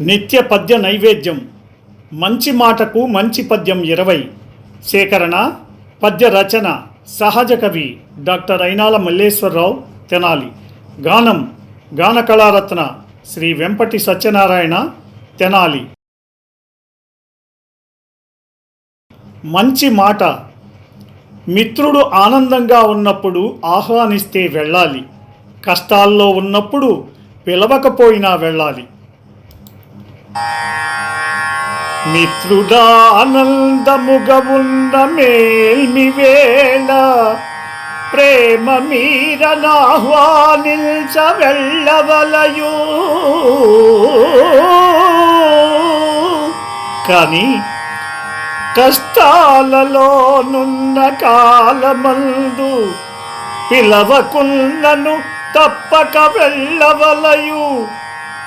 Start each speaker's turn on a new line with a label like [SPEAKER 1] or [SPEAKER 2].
[SPEAKER 1] నిత్య పద్య నైవేద్యం. మంచి మాటకు మంచి పద్యం ఇరవై. సేకరణ పద్య రచన సహజ కవి డాక్టర్ అయినాల మల్లేశ్వరరావు తెనాలి. గానం గాన కళారత్న శ్రీ వెంపటి సత్యనారాయణ తెనాలి. మంచి మాట. మిత్రుడు ఆనందంగా ఉన్నప్పుడు ఆహ్వానిస్తే వెళ్ళాలి. కష్టాల్లో ఉన్నప్పుడు పిలవకపోయినా వెళ్ళాలి. మిత్రుడా ఆనందముగ ఉన్న మేల్మి వేళ ప్రేమ మీరనాహ్వానించ వెళ్ళవలయు కానీ కష్టాలలోనున్న కాలమందు పిలవకున్నను తప్పక వెళ్ళవలయు.